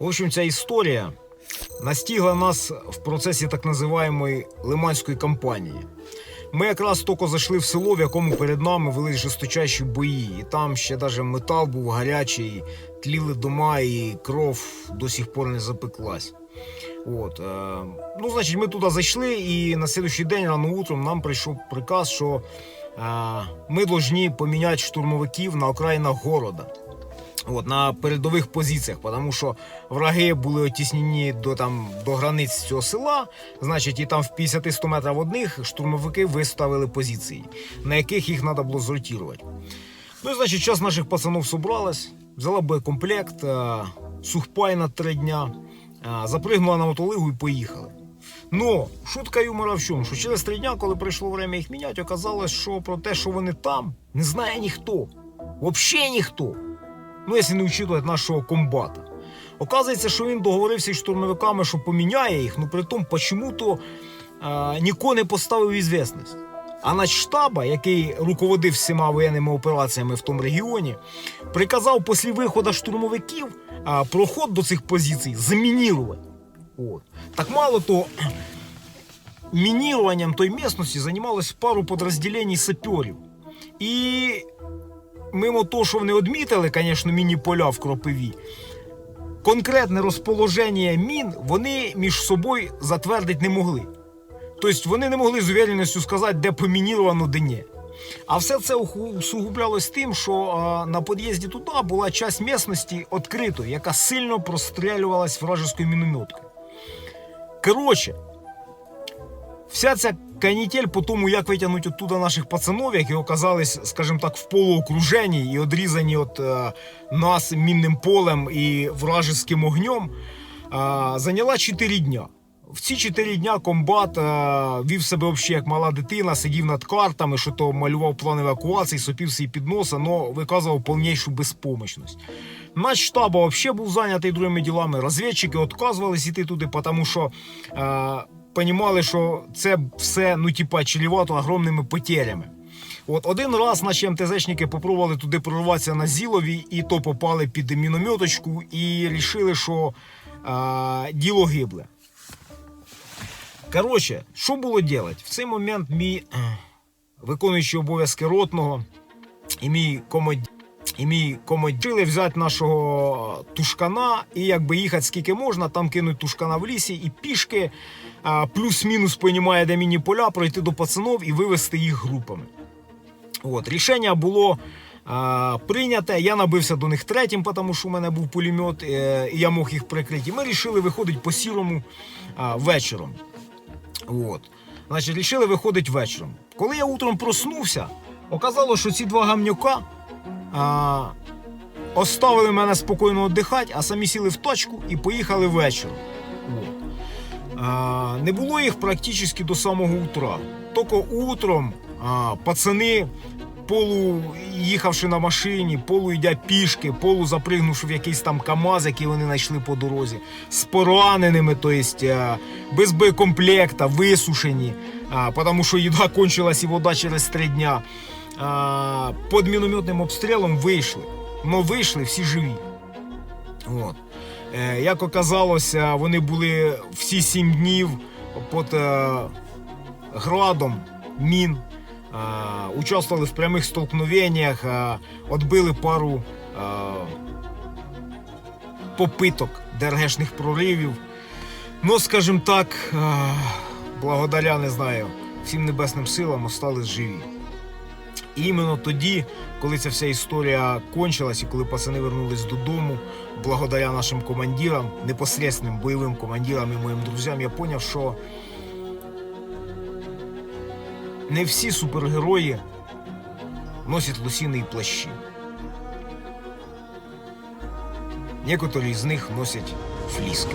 В общем, ця історія настигла нас в процесі так називаємої лиманської кампанії. Ми якраз тільки зайшли в село, в якому перед нами велись жорсточайші бої. І там ще навіть метал був гарячий, тліли дома, і кров до сих пор не запеклась. От, е, ну, значить, ми туди зайшли, і на слідуючий день рано утром нам прийшов приказ, що е, ми повинні поміняти штурмовиків на окраїнах города. От, на передових позиціях, тому що враги були оттіснені до, там, до границь цього села, значить, і там в 50-100 метрів одних штурмовики виставили позиції, на яких їх треба було зротувати. Ну і значить, час наших пацанів зібралась, взяла боєкомплект, е, сухпай на три дня, е, запригнула на мотолигу і поїхали. Ну, шутка юмора в чому? Що через три дня, коли прийшло время їх міняти, оказалось, що про те, що вони там, не знає ніхто. Взагалі ніхто. Ну, якщо не учитувати нашого комбата. Оказується, що він договорився із штурмовиками, що поміняє їх, ну при тому, чому-то е, нікого не поставив ізвісність. А начштаба, який руководив всіма воєнними операціями в тому регіоні, приказав після виходу штурмовиків е, проход до цих позицій замінірувати. От. Так мало того, мініруванням той місцевості займалось пару підрозділень саперів. І мимо того, що вони відмітили, звісно, міні-поля в кропиві, конкретне розположення мін вони між собою затвердити не могли. Тобто вони не могли з уверенністю сказати, де помініровано, де ні. А все це усугублялось тим, що на під'їзді туди була часть місцевості відкритої, яка сильно прострілювалась вражескою мінометкою. Коротше, вся ця канітель по тому, як витягнути оттуда наших пацанов, які оказались, скажімо так, в полуокруженні і одрізані від е, нас мінним полем і вражеским огнем, е, зайняла 4 дня. В ці 4 дня комбат е, вів себе взагалі як мала дитина, сидів над картами, що то малював план евакуації, сопів свій під носа, але виказував повнішу безпомічність. Наш штаб взагалі був зайнятий другими ділами. Розвідчики відказувалися йти туди, тому що е, понімали, що це все ну, типа, чревато огромними потерями. От один раз наші МТЗшники попробували туди прорватися на Зілові, і то попали під мінометочку і рішили, що е, діло гибле. Коротше, що було робити? В цей момент мій е, виконуючий обов'язки ротного і мій комод... і мій комоділи взяти нашого тушкана і якби їхати скільки можна, там кинуть тушкана в лісі і пішки, плюс-мінус понімає, де міні поля, пройти до пацанов і вивезти їх групами. От, рішення було а, прийняте. Я набився до них третім, тому що у мене був пулемет, е, і я мог їх прикрити. Ми вирішили виходити по сірому вечором. От. Значить, рішили виходити вечором. Коли я утром проснувся, оказалось, що ці два гамнюка а, оставили мене спокійно віддихати, а самі сіли в точку і поїхали. А, не було їх практично до самого утра. Тільки утром а, пацани, полу їхавши на машині, полу йдя пішки, полу запригнувши в якийсь там КАМАЗ, який вони знайшли по дорозі, з пораненими, то есть, а, без боєкомплекта, висушені, а, тому що їда кончилась і вода через три дня. А, під мінометним обстрілом вийшли. Ну вийшли всі живі. От. Е, як оказалося, вони були всі сім днів під е, градом мін, е, участвували в прямих столкновеннях, е, відбили пару е, попиток ДРГшних проривів. Ну, скажімо так, е, благодаря, не знаю, всім небесним силам остались живі. Іменно тоді, коли ця вся історія кончилась, і коли пацани вернулись додому, благодаря нашим командирам, непосредственним бойовим командирам і моїм друзям, я зрозумів, що не всі супергерої носять лосіни і плащі. Некоторі з них носять фліски.